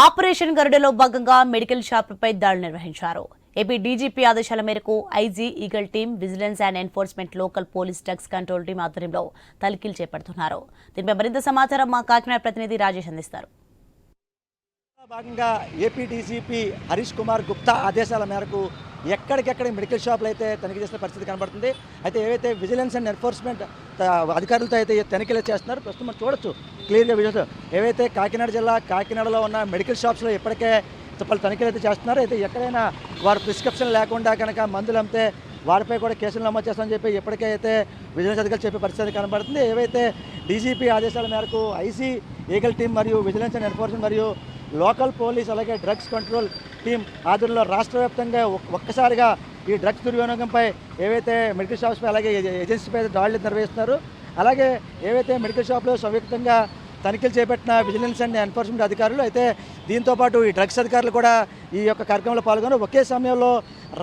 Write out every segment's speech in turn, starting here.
Operation గరుడలో భాగంగా medical షాపులపై దాడులు నిర్వహించారు. ఏపీ డీజీపీ ఆదేశాల మేరకు IG eagle team vigilance and enforcement local police drugs control team ఆధ్వర్యంలో తనిఖీలు చేపడుతున్నారు. దీనిపై మరింత సమాచారం మా కాకినాడ ప్రతినిధి రాజేష్ అందిస్తారు. భాగంగా ఏపీ డీజీపీ హరీష్ కుమార్ గుప్తా ఆదేశాల మేరకు ఎక్కడికెక్కడ మెడికల్ షాపులు అయితే తనిఖీ చేసిన పరిస్థితి కనబడుతుంది. అయితే ఏవైతే విజిలెన్స్ అండ్ ఎన్ఫోర్స్మెంట్ అధికారులతో అయితే తనిఖీలు చేస్తున్నారు ప్రస్తుతం మనం చూడొచ్చు క్లియర్గా విజువల్స్. ఏవైతే కాకినాడ జిల్లా కాకినాడలో ఉన్న మెడికల్ షాప్స్లో ఇప్పటికే పలు తనిఖీలు అయితే చేస్తున్నారు. అయితే ఎక్కడైనా వారు ప్రిస్క్రిప్షన్ లేకుండా కనుక మందులు అమ్మితే వారిపై కూడా కేసులు నమోదు చేస్తామని చెప్పి ఇప్పటికే అయితే విజిలెన్స్ అధికారులు చెప్పే పరిస్థితి కనబడుతుంది. ఏవైతే డీజీపీ ఆదేశాల మేరకు ఐసీ ఈగల్ టీం మరియు విజిలెన్స్ అండ్ ఎన్ఫోర్స్మెంట్ మరియు లోకల్ పోలీస్ అలాగే డ్రగ్స్ కంట్రోల్ టీం ఆధ్వర్యంలో రాష్ట్ర వ్యాప్తంగా ఒక్కసారిగా ఈ డ్రగ్స్ దుర్వినియోగంపై ఏవైతే మెడికల్ షాప్స్పై అలాగే ఏజెన్సీపై దాడులు నిర్వహిస్తున్నారు అలాగే ఏవైతే మెడికల్ షాప్లో సంయుక్తంగా తనిఖీలు చేపట్టిన విజిలెన్స్ అండ్ ఎన్ఫోర్స్మెంట్ అధికారులు అయితే దీంతో పాటు ఈ డ్రగ్స్ అధికారులు కూడా ఈ యొక్క కార్యక్రమంలో పాల్గొని ఒకే సమయంలో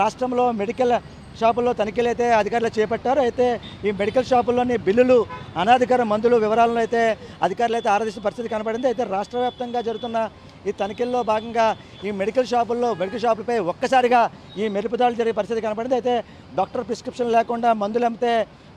రాష్ట్రంలో మెడికల్ షాపుల్లో తనిఖీలు అయితే అధికారులు చేపట్టారు. అయితే ఈ మెడికల్ షాపుల్లోని బిల్లులు అనాధికార మందులు వివరాలను అయితే అధికారులు అయితే ఆరాధిస్తున్న పరిస్థితి కనబడింది. అయితే రాష్ట్ర వ్యాప్తంగా జరుగుతున్న ఈ తనిఖీల్లో భాగంగా ఈ మెడికల్ షాపుల్లో మెడికల్ షాపులపై ఒక్కసారిగా ఈ మెరుపుదాడులు జరిగే పరిస్థితి కనపడింది. అయితే డాక్టర్ ప్రిస్క్రిప్షన్ లేకుండా మందులు అమ్మితే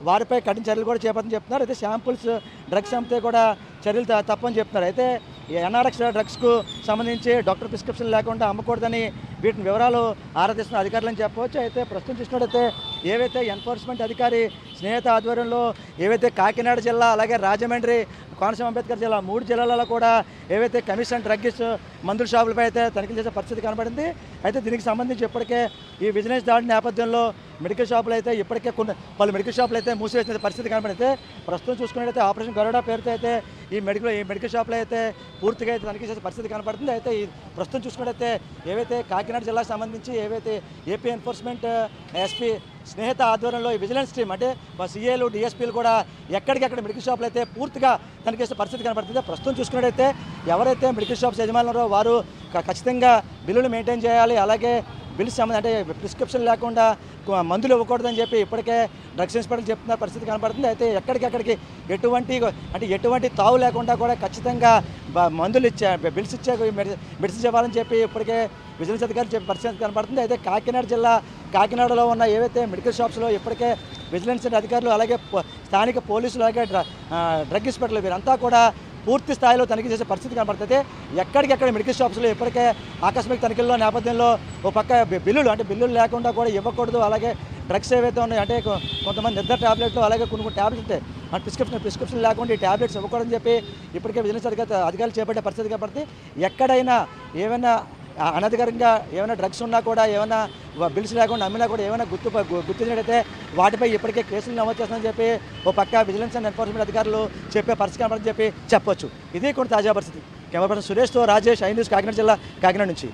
వారిపై కఠిన చర్యలు కూడా చేపట్టని చెప్తున్నారు. అయితే శాంపుల్స్ డ్రగ్స్ అమ్మితే కూడా చర్యలు తప్పని చెప్తున్నారు. అయితే ఈ ఎన్ఆర్ఎక్స్ డ్రగ్స్కు సంబంధించి డాక్టర్ ప్రిస్క్రిప్షన్ లేకుండా అమ్మకూడదని వీటిని వివరాలు ఆరాధిస్తున్న అధికారులని చెప్పవచ్చు. అయితే ప్రస్తుతం చూసినట్టయితే ఏవైతే ఎన్ఫోర్స్మెంట్ అధికారి స్నేహిత ఆధ్వర్యంలో ఏవైతే కాకినాడ జిల్లా అలాగే రాజమండ్రి కోనసీమ అంబేద్కర్ జిల్లా మూడు జిల్లాలలో కూడా ఏవైతే కమిషన్ డ్రగ్స్ మందుల షాపులపై అయితే తనిఖీలు చేసే పరిస్థితి కనబడింది. అయితే దీనికి సంబంధించి ఇప్పటికే ఈ బిజినెస్ దాడి నేపథ్యంలో మెడికల్ షాపులు అయితే ఇప్పటికే కొన్ని పలు మెడికల్ షాపులు అయితే మూసివేసిన పరిస్థితి కనబడితే ప్రస్తుతం చూసుకున్నట్టయితే ఆపరేషన్ గరుడ పేరుతో అయితే ఈ మెడికల్ ఈ మెడికల్ షాపులు అయితే పూర్తిగా అయితే తనిఖీ చేసే పరిస్థితి కనబడుతుంది. అయితే ఈ ప్రస్తుతం చూసుకున్నట్టయితే ఏవైతే కాకినాడ జిల్లాకు సంబంధించి ఏవైతే ఏపీ ఎన్ఫోర్స్మెంట్ ఎస్పీ స్నేహిత ఆధ్వర్యంలో ఈ విజిలెన్స్ టీం అంటే మా సీఏలు డిఎస్పీలు కూడా ఎక్కడికెక్కడ మెడికల్ షాపులు అయితే పూర్తిగా తనిఖీ పరిస్థితి కనబడుతుంది ప్రస్తుతం చూసుకున్నట్టయితే ఎవరైతే మెడికల్ షాప్స్ యజమానులో వారు ఖచ్చితంగా బిల్లులు మెయింటైన్ చేయాలి. అలాగే బిల్స్ అంటే ప్రిస్క్రిప్షన్ లేకుండా మందులు ఇవ్వకూడదని చెప్పి ఇప్పటికే డ్రగ్స్ ఇన్స్పెక్టర్ చెప్తున్న పరిస్థితి కనపడుతుంది. అయితే ఎక్కడికెక్కడికి ఎటువంటి అంటే ఎటువంటి తావు లేకుండా కూడా ఖచ్చితంగా మందులు ఇచ్చే బిల్స్ ఇచ్చే మెడిసిన్స్ ఇవ్వాలని చెప్పి ఇప్పటికే విజిలెన్స్ అధికారులు చెప్పి పరిస్థితి కనపడుతుంది. అయితే కాకినాడ జిల్లా కాకినాడలో ఉన్న ఏవైతే మెడికల్ షాప్స్లో ఇప్పటికే విజిలెన్స్ అధికారులు అలాగే స్థానిక పోలీసులు అలాగే డ్ర- డ్రగ్ ఇన్స్పెక్టర్లు వీరంతా కూడా పూర్తి స్థాయిలో తనిఖీ చేసే పరిస్థితి కనబడుతుంది. ఎక్కడికెక్కడ మెడికల్ షాప్స్లో ఇప్పటికే ఆకస్మిక తనిఖీల్లో నేపథ్యంలో ఓ పక్క బిల్లులు అంటే బిల్లులు లేకుండా కూడా ఇవ్వకూడదు. అలాగే డ్రగ్స్ ఏవైతే ఉన్నాయో అంటే కొంతమంది నిద్ర ట్యాబ్లెట్లు అలాగే కొన్ని కొన్ని ట్యాబ్లెట్స్ ఉంటాయి. అంటే ప్రిస్క్రిప్షన్ ప్రిస్క్రిప్షన్ లేకుండా ఈ ట్యాబ్లెట్స్ ఇవ్వకూడదని చెప్పి ఇప్పటికే విజిలెన్స్ అధికారులు అధికారులు చేపట్టే పరిస్థితి కాబట్టి ఎక్కడైనా ఏమైనా అనధికారంగా ఏమైనా డ్రగ్స్ ఉన్నా కూడా ఏమైనా బిల్స్ లేకుండా అమ్మినా కూడా ఏమైనా గుర్తు గుర్తించినట్టయితే వాటిపై ఇప్పటికే కేసులు నమోదు చేస్తామని చెప్పి ఓ పక్క విజిలెన్స్ అండ్ ఎన్ఫోర్స్మెంట్ అధికారులు చెప్పే పరిస్థితి కనబడని చెప్పి చెప్పొచ్చు. ఇది కూడా తాజా పరిస్థితి. కెమెరా పర్సన్ సురేష్తో రాజేష్ ఐ న్యూస్ కాకినాడ జిల్లా కాకినాడ నుంచి.